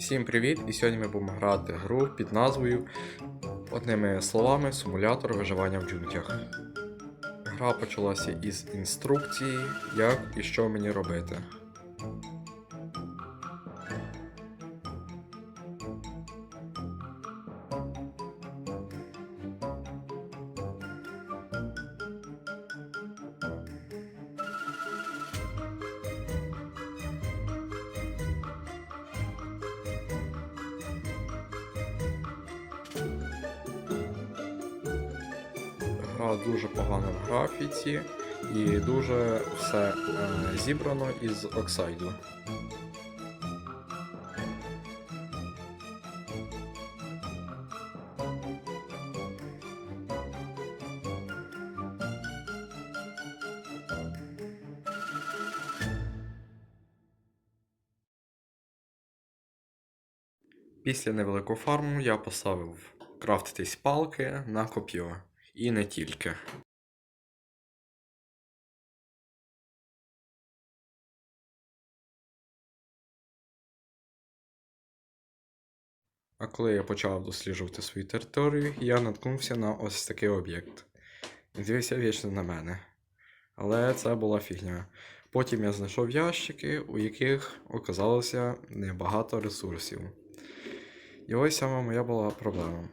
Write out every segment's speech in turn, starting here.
Всім привіт! І сьогодні ми будемо грати гру під назвою одними словами симулятор виживання в джунглях. Гра почалася із інструкції, як і що мені робити. Дуже погана в графіці і дуже все е, зібрано із оксайду. Після невеликого фарму я поставив крафтитись палки на коп'ю. І не тільки. А коли я почав досліджувати свою територію, я наткнувся на ось такий об'єкт. Він дивився вічно на мене. Але це була фігня. Потім я знайшов ящики, у яких оказалося небагато ресурсів. І ось саме моя була проблема.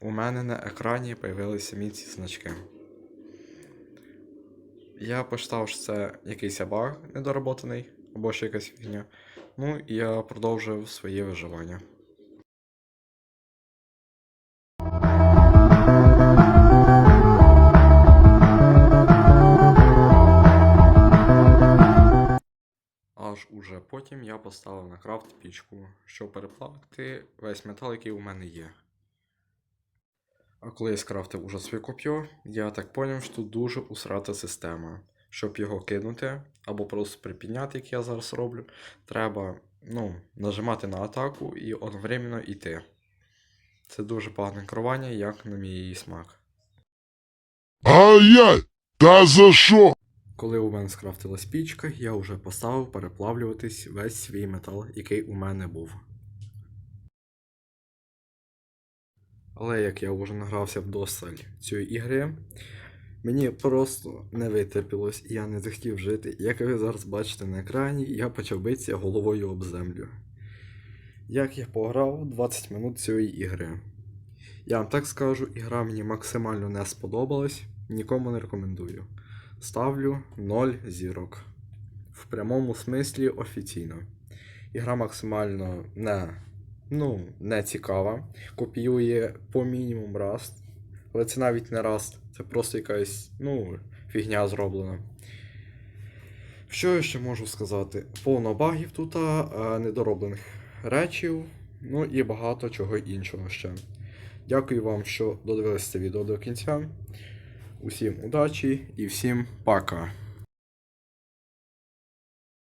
У мене на екрані появилися самі ці значки. Я почитав, що це якийсь баг недоработаний, або ще якась фігня. Ну і я продовжив своє виживання. Аж уже потім я поставив на крафт пічку, щоб переплавити весь метал, який у мене є. А коли я скрафтив уже своє коп'ю, я так поняв, що тут дуже усрата система. Щоб його кинути, або просто припідняти, як я зараз роблю, треба ну, нажимати на атаку і одновременно йти. Це дуже погане керування, як на мій смак. Ай-яй! Та за що? Коли у мене скрафтилась пічка, я вже поставив переплавлюватись весь свій метал, який у мене був. Але як я вже награвся вдосталь цієї ігри, мені просто не витерпілось і я не захотів жити. Як ви зараз бачите на екрані, я почав битися головою об землю. Як я пограв 20 минут цієї ігри. Я вам так скажу, ігра мені максимально не сподобалась, нікому не рекомендую. Ставлю 0 зірок. В прямому смислі офіційно. Ігра максимально не, ну, не цікава. Копіює по мінімум раз. Але це навіть не раз. Це просто якась, ну, фігня зроблена. Що я ще можу сказати? Повно багів тут, недороблених речів, ну і багато чого іншого ще. Дякую вам, що додивилися це відео до кінця. Усім удачі і всім пока.